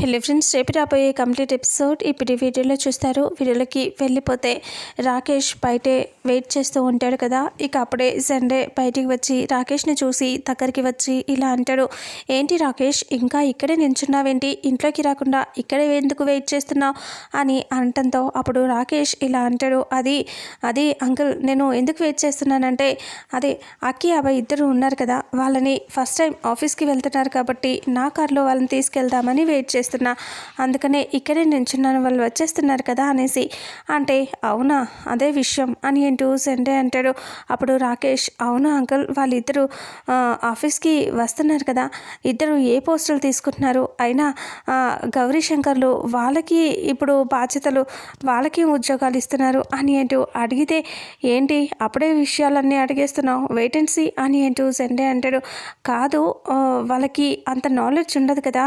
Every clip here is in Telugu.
హలో ఫ్రెండ్స్ రేపు రాబోయే కంప్లీట్ ఎపిసోడ్ ఇప్పుడు వీడియోలో చూస్తారు. వీడియోలోకి వెళ్ళిపోతే రాకేష్ బయటే వెయిట్ చేస్తూ ఉంటాడు కదా. ఇక అప్పుడే సండే బయటికి వచ్చి రాకేష్ని చూసి దగ్గరికి వచ్చి ఇలా అంటాడు ఏంటి రాకేష్ ఇంకా ఇక్కడే నించున్నావేంటి ఇంట్లోకి రాకుండా ఇక్కడే ఎందుకు వెయిట్ చేస్తున్నావు? అని అనటంతో అప్పుడు రాకేష్ ఇలా అంటాడు అది అది అంకుల్ నేను ఎందుకు వెయిట్ చేస్తున్నానంటే అదే అక్కి అబ్బాయి ఇద్దరు ఉన్నారు కదా. వాళ్ళని ఫస్ట్ టైం ఆఫీస్కి వెళ్తున్నారు కాబట్టి నా కార్లో వాళ్ళని తీసుకెళ్దామని వెయిట్ చేస్తాను చేస్తున్నా. అందుకనే ఇక్కడే నించున్నాను వాళ్ళు వచ్చేస్తున్నారు కదా అనేసి. అంటే అవునా? అదే విషయం అని ఏంటూ సండే అంటాడు. అప్పుడు రాకేష్ అవునా అంకుల్? వాళ్ళిద్దరూ ఆఫీస్కి వస్తున్నారు కదా. ఇద్దరు ఏ పోస్టులు తీసుకుంటున్నారు? అయినా గౌరీ శంకర్లు వాళ్ళకి ఇప్పుడు బాధ్యతలు వాళ్ళకి ఉద్యోగాలు ఇస్తున్నారు అని అంటూ అడిగితే ఏంటి? అప్పుడే విషయాలన్నీ అడిగేస్తున్నావు వెయిటెన్సీ అని ఏంటూ సండే అంటాడు. కాదు వాళ్ళకి అంత నాలెడ్జ్ ఉండదు కదా.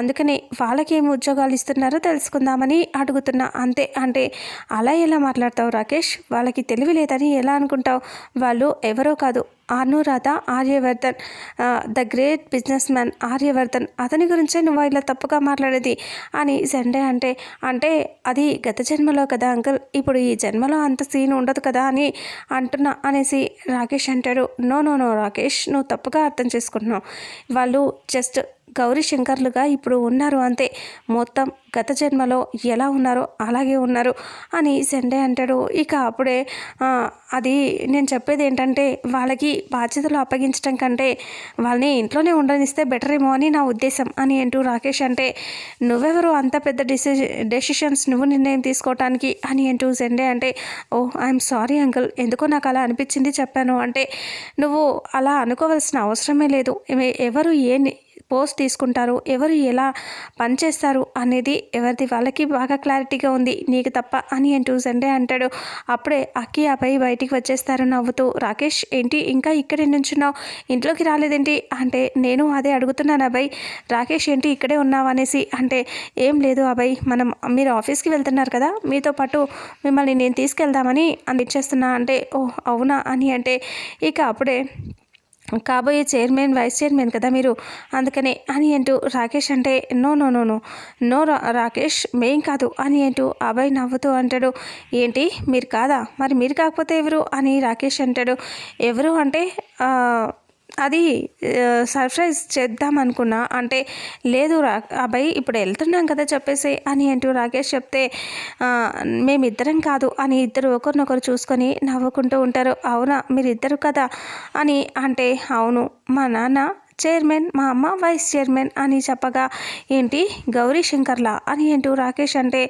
అందుకని వాళ్ళకి ఏమి ఉద్యోగాలు ఇస్తున్నారో తెలుసుకుందామని అడుగుతున్నా. అంతే అంటే అలా ఎలా మాట్లాడతావు రాకేష్? వాళ్ళకి తెలివి లేదని ఎలా అనుకుంటావు? వాళ్ళు ఎవరో కాదు Anuradha Aryavardhan. The great businessman Aryavardhan అతని గురించే నువ్వు ఇలా తప్పుగా మాట్లాడేది? అని సండే అంటే అంటే అది గత జన్మలో కదా అంకుల్ ఇప్పుడు ఈ జన్మలో అంత సీన్ ఉండదు కదా అని అంటున్నా అనేసి రాకేష్ అంటాడు. నో నో నో రాకేష్ నువ్వు తప్పుగా అర్థం చేసుకుంటున్నావు. వాళ్ళు జస్ట్ గౌరీ శంకర్లుగా ఇప్పుడు ఉన్నారు అంతే. మొత్తం గత జన్మలో ఎలా ఉన్నారో అలాగే ఉన్నారు అని సెండే అంటాడు. ఇక అప్పుడే అది నేను చెప్పేది ఏంటంటే వాళ్ళకి బాధ్యతలు అప్పగించడం కంటే వాళ్ళని ఇంట్లోనే ఉండనిస్తే బెటర్ ఏమో అని నా ఉద్దేశం అని అంటూ రాకేష్ అంటే నువ్వెవరు అంత పెద్ద డిసి డెసిషన్స్ నువ్వు నిర్ణయం తీసుకోవటానికి? అని అంటూ సెండే అంటే ఓ ఐఎమ్ సారీ అంకుల్ ఎందుకో నాకు అలా అనిపించింది చెప్పాను. అంటే నువ్వు అలా అనుకోవాల్సిన అవసరమే లేదు. ఎవరు ఏ పోస్ట్ తీసుకుంటారు ఎవరు ఎలా పనిచేస్తారు అనేది ఎవరిది వాళ్ళకి బాగా క్లారిటీగా ఉంది. నీకు తప్ప అని అంటూ సండే అంటాడు. అప్పుడే అక్కి అబ్బాయి బయటికి వచ్చేస్తారు నవ్వుతూ. రాకేష్ ఏంటి ఇంకా ఇక్కడే నుంచున్నావు? ఇంట్లోకి రాలేదేంటి? అంటే నేను అదే అడుగుతున్నాను అబ్బాయి. రాకేష్ ఏంటి ఇక్కడే ఉన్నావు? అనేసి. అంటే ఏం లేదు అబ్బాయి. మనం మీరు ఆఫీస్కి వెళ్తున్నారు కదా మీతో పాటు మిమ్మల్ని నేను తీసుకెళ్దామని అందించేస్తున్నా అంటే ఓ అవునా? అని అంటే ఇక అప్పుడే కాబోయే చైర్మన్ వైస్ చైర్మన్ కదా మీరు? అందుకనే అని అంటూ రాకేష్ అంటే no no no no. No Rakesh మేం కాదు అని అంటూ అభయ్ నవ్వుతూ అంటాడు. ఏంటి? మీరు కాదా? మరి మీరు కాకపోతే ఎవరు? అని రాకేష్ అంటాడు. ఎవరు అంటే అది సర్ప్రైజ్ చేద్దాం అనుకున్నా. అంటే లేదు రా అబ్బాయి ఇప్పుడు వెళ్తున్నాం కదా చెప్పేసి అని అంటూ రాకేష్ చెప్తే మేమిద్దరం కాదు అని ఇద్దరు ఒకరినొకరు చూసుకొని నవ్వుకుంటూ ఉంటారు. అవునా మీరిద్దరు కదా అని అంటే అవును మా నాన్న చైర్మన్ మా అమ్మ వైస్ చైర్మన్ అని చెప్పగా ఏంటి గౌరీ శంకర్లా? అని అంటూ రాకేష్ అంటే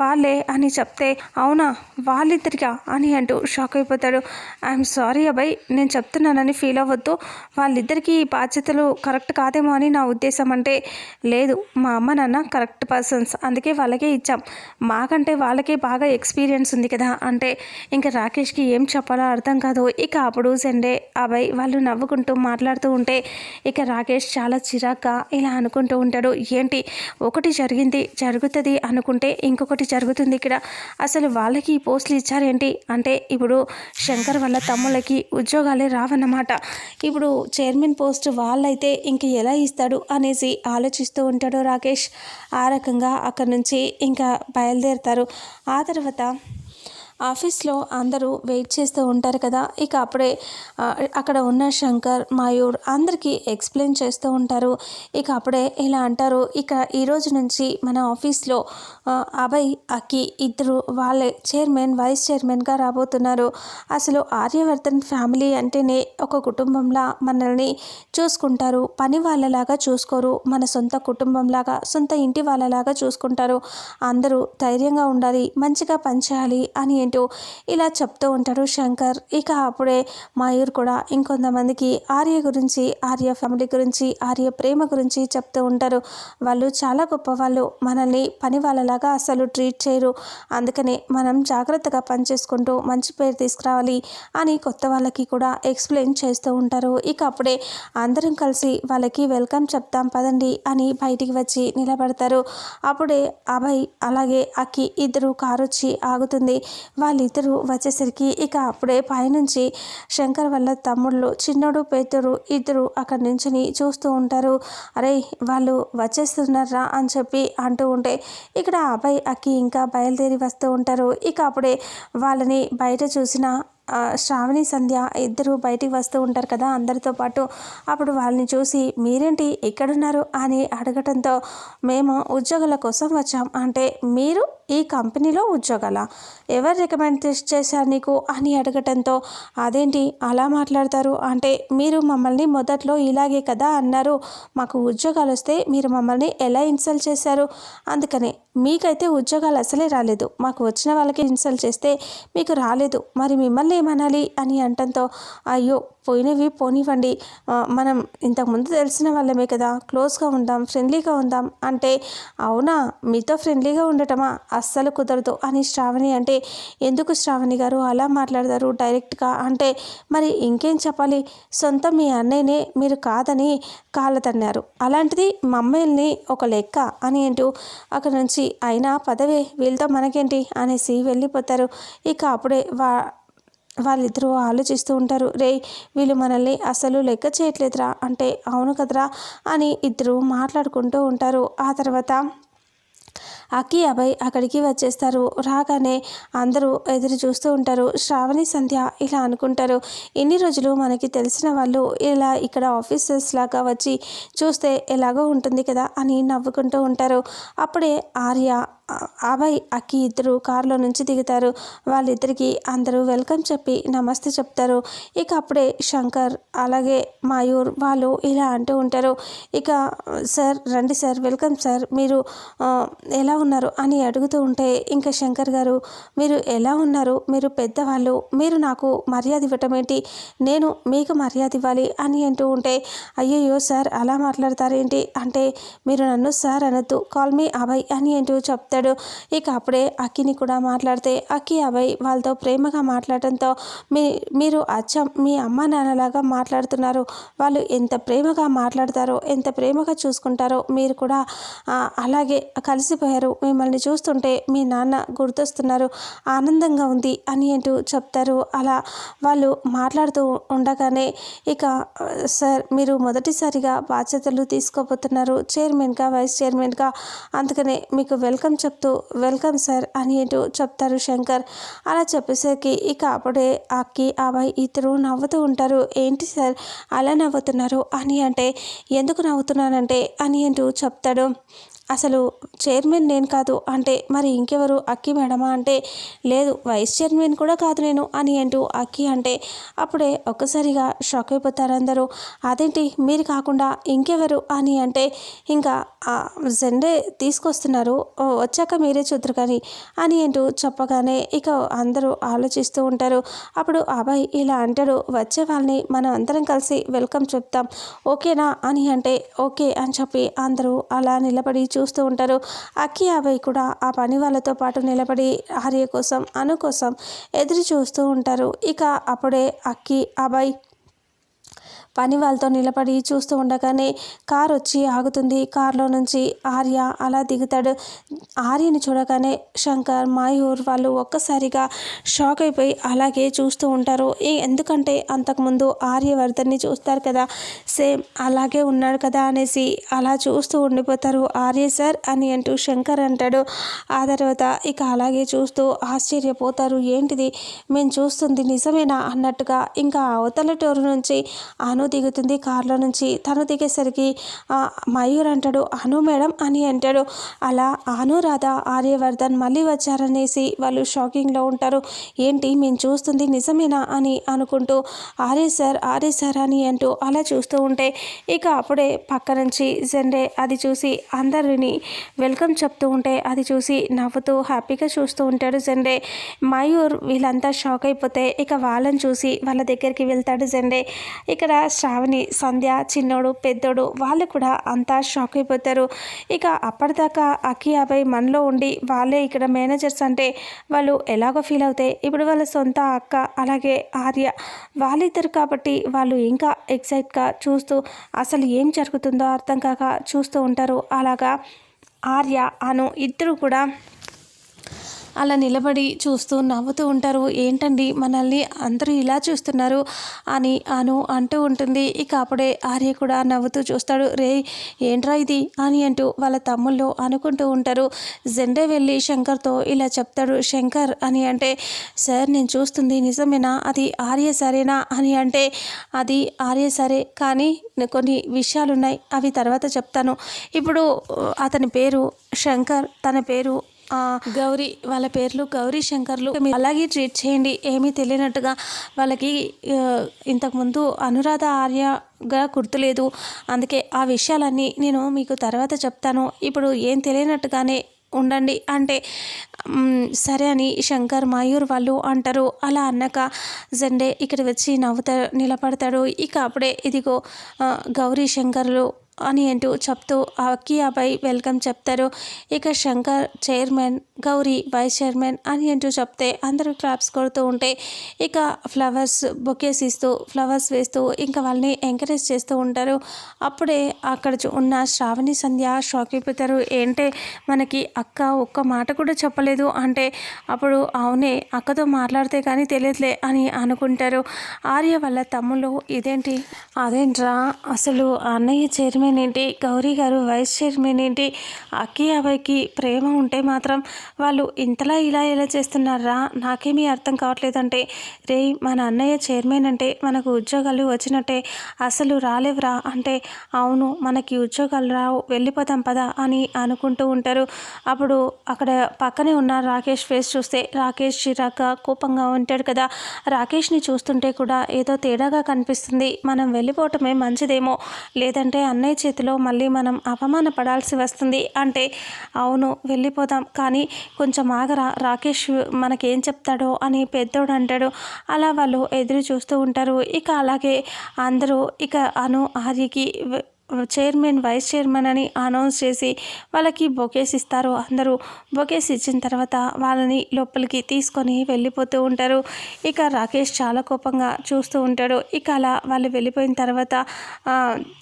వాళ్ళే అని చెప్తే అవునా వాళ్ళిద్దరిగా అని అంటూ షాక్ అయిపోతాడు. ఐఎమ్ సారీ అబ్బాయి నేను చెప్తున్నానని ఫీల్ అవ్వద్దు. వాళ్ళిద్దరికీ బాధ్యతలు కరెక్ట్ కాదేమో అని నా ఉద్దేశం అంటే లేదు మా అమ్మ నాన్న కరెక్ట్ పర్సన్స్ అందుకే వాళ్ళకే ఇచ్చాం. మాకంటే వాళ్ళకే బాగా ఎక్స్పీరియన్స్ ఉంది కదా అంటే ఇంకా రాకేష్కి ఏం చెప్పాలో అర్థం కాదు. ఇక అప్పుడు సండే అబ్బాయి వాళ్ళు నవ్వుకుంటూ మాట్లాడుతూ ఉంటే ఇక రాకేష్ చాలా చిరాగ్గా ఇలా అనుకుంటూ ఉంటాడు. ఏంటి? ఒకటి జరిగింది జరుగుతుంది అనుకుంటే ఇంకొకటి జరుగుతుంది ఇక్కడ. అసలు వాళ్ళకి పోస్టులు ఇచ్చారేంటి? అంటే ఇప్పుడు శంకర్ వాళ్ళ తమ్ముళ్ళకి ఉద్యోగాలే రావన్నమాట. ఇప్పుడు చైర్మన్ పోస్ట్ వాళ్ళైతే ఇంక ఎలా ఇస్తాడు అనేసి ఆలోచిస్తూ ఉంటాడు రాకేష్. ఆ రకంగా అక్కడి నుంచి ఇంకా బయలుదేరుతారు. ఆ తర్వాత ఆఫీస్లో అందరూ వెయిట్ చేస్తూ ఉంటారు కదా. ఇక అప్పుడే అక్కడ ఉన్న శంకర్ మయూర్ అందరికీ ఎక్స్ప్లెయిన్ చేస్తూ ఉంటారు. ఇక అప్పుడే ఇలా అంటారు ఇక ఈరోజు నుంచి మన ఆఫీస్లో అభయ్ అక్కి ఇద్దరు వాళ్ళే చైర్మన్ వైస్ చైర్మన్గా రాబోతున్నారు. అసలు ఆర్యవర్ధన్ ఫ్యామిలీ అంటేనే ఒక కుటుంబంలా మనల్ని చూసుకుంటారు. పని వాళ్ళలాగా చూసుకోరు. మన సొంత కుటుంబంలాగా సొంత ఇంటి వాళ్ళలాగా చూసుకుంటారు. అందరూ ధైర్యంగా ఉండాలి మంచిగా పనిచేయాలి అని ఏంటో ఇలా చెప్తూ ఉంటాడు శంకర్. ఇక అప్పుడే మయూర్ కూడా ఇంకొంతమందికి ఆర్య గురించి ఆర్య ఫ్యామిలీ గురించి ఆర్య ప్రేమ గురించి చెప్తూ ఉంటారు. వాళ్ళు చాలా గొప్ప వాళ్ళు మనల్ని పని వాళ్ళలాగా అసలు ట్రీట్ చేయరు. అందుకనే మనం జాగ్రత్తగా పనిచేసుకుంటూ మంచి పేరు తీసుకురావాలి అని కొత్త వాళ్ళకి కూడా ఎక్స్ప్లెయిన్ చేస్తూ ఉంటారు. ఇక అప్పుడే అందరం కలిసి వాళ్ళకి వెల్కమ్ చెప్తాం పదండి అని బయటికి వచ్చి నిలబడతారు. అప్పుడే అభయ్ అలాగే అక్కి ఇద్దరు కారు వచ్చి ఆగుతుంది. వాళ్ళిద్దరూ వచ్చేసరికి ఇక అప్పుడే పైనుంచి శంకర్ వాళ్ళ తమ్ముళ్ళు చిన్నోడు పెద్దడు ఇద్దరు అక్కడి నుంచి చూస్తూ ఉంటారు. అరే వాళ్ళు వచ్చేస్తున్నారా అని చెప్పి అంటూ ఉంటే ఇక్కడ అబ్బాయి అక్కి ఇంకా బయలుదేరి వస్తూ ఉంటారు. ఇక అప్పుడే వాళ్ళని బయట చూసిన శ్రావణి సంధ్య ఇద్దరు బయటికి వస్తూ ఉంటారు కదా అందరితో పాటు. అప్పుడు వాళ్ళని చూసి మీరేంటి ఎక్కడున్నారు అని అడగటంతో మేము ఉద్యోగాల కోసం వచ్చాం. అంటే మీరు ఈ కంపెనీలో ఉద్యోగాల? ఎవరు రికమెండ్ చేశారు నీకు? అని అడగటంతో అదేంటి? అలా మాట్లాడతారు? అంటే మీరు మమ్మల్ని మొదట్లో ఇలాగే కదా అన్నారు. మాకు ఉద్యోగాలు వస్తే మీరు మమ్మల్ని ఎలా ఇన్సల్ట్ చేశారు? అందుకనే మీకైతే ఉద్యోగాలు అసలే రాలేదు. మాకు వచ్చిన వాళ్ళకి ఇన్సల్ట్ చేస్తే మీకు రాలేదు. మరి మిమ్మల్ని ఏమనాలి అని అంటంతో అయ్యో పోయినవి పోనివ్వండి. మనం ఇంతకుముందు తెలిసిన వాళ్ళమే కదా. క్లోజ్గా ఉందాం ఫ్రెండ్లీగా ఉందాం. అంటే అవునా? మీతో ఫ్రెండ్లీగా ఉండటమా? అస్సలు కుదరదు. అని శ్రావణి అంటే ఎందుకు శ్రావణి గారు అలా మాట్లాడతారు డైరెక్ట్గా? అంటే మరి ఇంకేం చెప్పాలి? సొంత మీ అన్నయ్యనే మీరు కాదని కాళ్ళతన్నారు. అలాంటిది మమ్మల్ని ఒక లెక్క అని అంటూ అక్కడ నుంచి అయినా పదవే వీళ్ళతో మనకేంటి? అనేసి వెళ్ళిపోతారు. ఇక అప్పుడే వా వాళ్ళిద్దరూ ఆలోచిస్తూ ఉంటారు రే వీళ్ళు మనల్ని అసలు లెక్క చేయట్లేదురా అంటే అవును కదరా అని ఇద్దరు మాట్లాడుకుంటూ ఉంటారు. ఆ తర్వాత అక్కి అభయ్ అక్కడికి వచ్చేస్తారు. రాగానే అందరూ ఎదురు చూస్తూ ఉంటారు. శ్రావణి సంధ్య ఇలా అనుకుంటారు ఎన్ని రోజులు మనకి తెలిసిన వాళ్ళు ఇలా ఇక్కడ ఆఫీసర్స్ లాగా వచ్చి చూస్తే ఎలాగో ఉంటుంది కదా అని నవ్వుకుంటూ ఉంటారు. అప్పుడే ఆర్య అభయ్ అక్కి ఇద్దరు కారులో నుంచి దిగుతారు. వాళ్ళిద్దరికి అందరూ వెల్కమ్ చెప్పి నమస్తే చెప్తారు. ఇక అప్పుడే శంకర్ అలాగే మయూర్ వాళ్ళు ఇలా అంటూ ఉంటారు. ఇక సార్ రండి సార్ వెల్కమ్ సార్ మీరు ఎలా ఉన్నారు? అని అడుగుతూ ఉంటే ఇంకా శంకర్ గారు మీరు ఎలా ఉన్నారు? మీరు పెద్దవాళ్ళు. మీరు నాకు మర్యాద ఇవ్వటం ఏంటి? నేను మీకు మర్యాద ఇవ్వాలి అని అంటూ ఉంటే అయ్యయ్యో సార్ అలా మాట్లాడతారేంటి? అంటే మీరు నన్ను సార్ అనొద్దు. కాల్ మీ అభయ్ అని అంటూ చెప్తారు మాట్లాడాడు ఇక అప్పుడే అక్కిని కూడా మాట్లాడితే అక్కి అభయ్ వాళ్ళతో ప్రేమగా మాట్లాడటంతో మీ మీరు అచ్చం మీ అమ్మ నాన్నలాగా మాట్లాడుతున్నారు. వాళ్ళు ఎంత ప్రేమగా మాట్లాడతారో ఎంత ప్రేమగా చూసుకుంటారో మీరు కూడా అలాగే కలిసిపోయారు. మిమ్మల్ని చూస్తుంటే మీ నాన్న గుర్తొస్తున్నారు. ఆనందంగా ఉంది అని అంటూ చెప్తారు. అలా వాళ్ళు మాట్లాడుతూ ఉండగానే ఇక సార్ మీరు మొదటిసారిగా బాధ్యతలు తీసుకోబోతున్నారు. చైర్మన్గా వైస్ చైర్మన్గా. అందుకనే మీకు వెల్కమ్ చెప్ చెప్తూ వెల్కమ్ సార్ అని ఏంటో చెప్తారు శంకర్. అలా చెప్పేసరికి ఇక అప్పుడే అక్కి అబ్బాయి ఇద్దరు నవ్వుతూ ఉంటారు. ఏంటి సార్ అలా నవ్వుతున్నారు? అని అంటే ఎందుకు నవ్వుతున్నానంటే అని అంటూ చెప్తాడు. అసలు చైర్మన్ నేను కాదు. అంటే మరి ఇంకెవరు? అక్కి మేడమా? అంటే లేదు వైస్ చైర్మన్ కూడా కాదు నేను అని అంటూ అక్కి అంటే అప్పుడే ఒక్కసారిగా షాక్ అయిపోతారు అందరూ. అదేంటి? మీరు కాకుండా ఇంకెవరు? అని అంటే ఇంకా జెండే తీసుకొస్తున్నారు. వచ్చాక మీరే చూద్దరు కానీ అని అంటూ చెప్పగానే ఇక అందరూ ఆలోచిస్తూ ఉంటారు. అప్పుడు అబ్బాయి ఇలా అంటాడు వచ్చే వాళ్ళని మనం అందరం కలిసి వెల్కమ్ చెప్తాం. ఓకేనా? అని అంటే ఓకే అని చెప్పి అందరూ అలా నిలబడి చూ చూస్తూ ఉంటారు. అక్కి అభయ్ కూడా ఆ పని వాళ్ళతో పాటు నిలబడి ఆర్య కోసం అను కోసం ఎదురు చూస్తూ ఉంటారు. ఇక అప్పుడే అక్కి అభయ్ పని వాళ్ళతో నిలబడి చూస్తూ ఉండగానే కార్ వచ్చి ఆగుతుంది. కారులో నుంచి ఆర్య అలా దిగుతాడు. ఆర్యని చూడగానే శంకర్ మాయూర్ వాళ్ళు ఒక్కసారిగా షాక్ అయిపోయి అలాగే చూస్తూ ఉంటారు. ఎందుకంటే అంతకుముందు ఆర్యవర్ధన్ని చూస్తారు కదా సేమ్ అలాగే ఉన్నాడు కదా అనేసి అలా చూస్తూ ఉండిపోతారు ఆర్య సార్ అని అంటూ శంకర్ అంటాడు. ఆ తర్వాత ఇక అలాగే చూస్తూ ఆశ్చర్యపోతారు. ఏంటిది? మేము చూస్తుంది నిజమేనా అన్నట్టుగా ఇంకా అవతల టోరు నుంచి అను దిగుతుంది కారులో నుంచి. తను దిగేసరికి మయూర్ అంటాడు అను మేడం అని అంటాడు. అలా అనురాధ ఆర్యవర్ధన్ మళ్ళీ వచ్చారనేసి వాళ్ళు షాకింగ్లో ఉంటారు. ఏంటి మేము చూస్తుంది నిజమేనా అని అనుకుంటూ ఆర్య సార్ ఆర్య సార్ అని అంటూ అలా చూస్తూ ఉంటే ఇక అప్పుడే పక్క నుంచి జెండే అది చూసి అందరిని వెల్కమ్ చెప్తూ ఉంటే అది చూసి నవ్వుతూ హ్యాపీగా చూస్తూ ఉంటాడు జెండే. మయూర్ వీళ్ళంతా షాక్ అయిపోతే ఇక వాళ్ళని చూసి వాళ్ళ దగ్గరికి వెళ్తాడు జెండే. ఇక్కడ శ్రావణి సంధ్య చిన్నోడు పెద్దోడు వాళ్ళు కూడా అంతా షాక్ అయిపోతారు. ఇక అప్పటిదాకా అఖి అభయ్ మనలో ఉండి వాళ్ళే ఇక్కడ మేనేజర్స్ అంటే వాళ్ళు ఎలాగో ఫీల్ అవుతాయి. ఇప్పుడు వాళ్ళ సొంత అక్క అలాగే ఆర్య వాళ్ళిద్దరు కాబట్టి వాళ్ళు ఇంకా ఎక్సైట్గా చూస్తూ అసలు ఏం జరుగుతుందో అర్థం కాక చూస్తూ ఉంటారు. అలాగా ఆర్య అను ఇద్దరు కూడా అలా నిలబడి చూస్తూ నవ్వుతూ ఉంటారు. ఏంటండి మనల్ని అందరూ ఇలా చూస్తున్నారు? అని అను అంటూ ఉంటుంది. ఇక అప్పుడే ఆర్య కూడా నవ్వుతూ చూస్తాడు. రే ఏంట్రా ఇది? అని అంటూ వాళ్ళ తమ్ముళ్ళు అనుకుంటూ ఉంటారు. జెండే వెళ్ళి శంకర్తో ఇలా చెప్తాడు. శంకర్ అని అంటే సార్ నేను చూస్తుంది నిజమేనా? అది ఆర్య సరేనా? అని అంటే అది ఆర్య సరే కానీ కొన్ని విషయాలు ఉన్నాయి అవి తర్వాత చెప్తాను. ఇప్పుడు అతని పేరు శంకర్ తన పేరు గౌరీ వాళ్ళ పేర్లు గౌరీ శంకర్లు. మీరు అలాగే ట్రీట్ చేయండి. ఏమీ తెలియనట్టుగా వాళ్ళకి ఇంతకుముందు అనురాధ ఆర్యగా గుర్తులేదు. అందుకే ఆ విషయాలన్నీ నేను మీకు తర్వాత చెప్తాను. ఇప్పుడు ఏం తెలియనట్టుగానే ఉండండి. అంటే సరే అని శంకర్ మయూర్ వాళ్ళు అంటారు. అలా అన్నాక జెండే ఇక్కడ వచ్చి నవ్వుతా నిలబడతాడు. ఇక అప్పుడే ఇదిగో గౌరీ శంకర్లు అని అంటూ చెప్తూ అక్కి అబ్బాయి వెల్కమ్ చెప్తారు. ఇక Shankar chairman Gauri vice chairman అని అంటూ చెప్తే అందరూ క్లాప్స్ కొడుతూ ఉంటే ఇక ఫ్లవర్స్ బొకేస్ ఇస్తూ ఫ్లవర్స్ వేస్తూ ఇంకా వాళ్ళని ఎంకరేజ్ చేస్తూ ఉంటారు. అప్పుడే అక్కడ ఉన్న శ్రావణి సంధ్య షాక్ అయిపోతారు. ఏంటే మనకి అక్క ఒక్క మాట కూడా చెప్పలేదు అంటే అప్పుడు అవునే అక్కతో మాట్లాడితే కానీ తెలియదులే అని అనుకుంటారు. ఆర్య వాళ్ళ తమ్ముళ్ళు ఇదేంటి? అదేంట్రా? అసలు అన్నయ్య చైర్మన్ ఏంటి గౌరీ గారు వైస్ చైర్మన్ ఏంటి అక్కి అబ్బాయికి ప్రేమ ఉంటే మాత్రం వాళ్ళు ఇంతలా ఇలా ఇలా చేస్తున్నారా? నాకేమీ అర్థం కావట్లేదంటే రే మన అన్నయ్య చైర్మన్ అంటే మనకు ఉద్యోగాలు వచ్చినట్టే అసలు రాలేవురా? అంటే అవును మనకి ఉద్యోగాలు రావు వెళ్ళిపోతాం పదా అని అనుకుంటూ ఉంటారు. అప్పుడు అక్కడ పక్కనే ఉన్న రాకేష్ ఫేస్ చూస్తే రాకేష్ చిరాగ్గా కోపంగా ఉంటాడు కదా. రాకేష్ని చూస్తుంటే కూడా ఏదో తేడాగా కనిపిస్తుంది. మనం వెళ్ళిపోవటమే మంచిదేమో. లేదంటే అన్నయ్య చేతిలో మళ్ళీ మనం అవమానపడాల్సి వస్తుంది. అంటే అవును వెళ్ళిపోదాం కానీ కొంచెం ఆగరా రాకేష్ మనకేం చెప్తాడో అని పెద్దోడు అంటాడు. అలా వాళ్ళు ఎదురు చూస్తూ ఉంటారు. ఇక అలాగే అందరూ ఇక అను ఆర్యకి చైర్మన్ వైస్ చైర్మన్ అని అనౌన్స్ చేసి వాళ్ళకి బొకేస్ ఇస్తారు. అందరూ బొకేస్ ఇచ్చిన తర్వాత వాళ్ళని లోపలికి తీసుకొని వెళ్ళిపోతూ ఉంటారు. ఇక రాకేష్ చాలా కోపంగా చూస్తూ ఉంటాడు. ఇక అలా వాళ్ళు వెళ్ళిపోయిన తర్వాత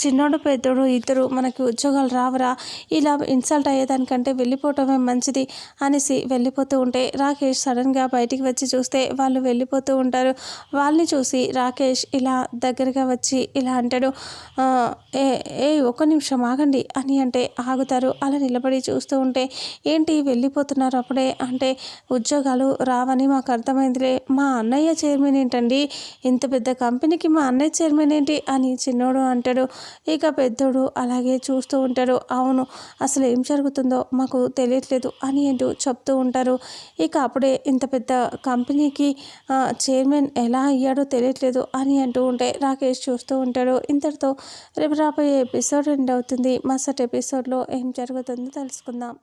చిన్నోడు పెద్దోడు ఇద్దరు మనకి ఉద్యోగాలు రావరా ఇలా ఇన్సల్ట్ అయ్యేదానికంటే వెళ్ళిపోవటమే మంచిది అనేసి వెళ్ళిపోతూ ఉంటే రాకేష్ సడన్గా బయటికి వచ్చి చూస్తే వాళ్ళు వెళ్ళిపోతూ ఉంటారు. వాళ్ళని చూసి రాకేష్ ఇలా దగ్గరగా వచ్చి ఇలా అంటాడు ఏ ఒక్క నిమిషం ఆగండి అని అంటే ఆగుతారు. అలా నిలబడి చూస్తూ ఉంటే ఏంటి వెళ్ళిపోతున్నారు అప్పుడే? అంటే ఉద్యోగాలు రావని మాకు అర్థమైందిలే. మా అన్నయ్య చైర్మన్ ఏంటండి? ఇంత పెద్ద కంపెనీకి మా అన్నయ్య చైర్మన్ ఏంటి? అని చిన్నోడు అంటాడు. ఇక పెద్దోడు అలాగే చూస్తూ ఉంటాడు. అవును అసలు ఏం జరుగుతుందో మాకు తెలియట్లేదు అని అంటూ చెప్తూ ఉంటారు. ఇక అప్పుడే ఇంత పెద్ద కంపెనీకి చైర్మన్ ఎలా అయ్యాడో తెలియట్లేదు అని అంటూ ఉంటే రాకేష్ చూస్తూ ఉంటాడు. ఇంతటితో రేపు రాబోయే ఎపిసోడ్ ఎండ్ అవుతుంది. మరుసటి ఎపిసోడ్లో ఏం జరుగుతుందో తెలుసుకుందాం.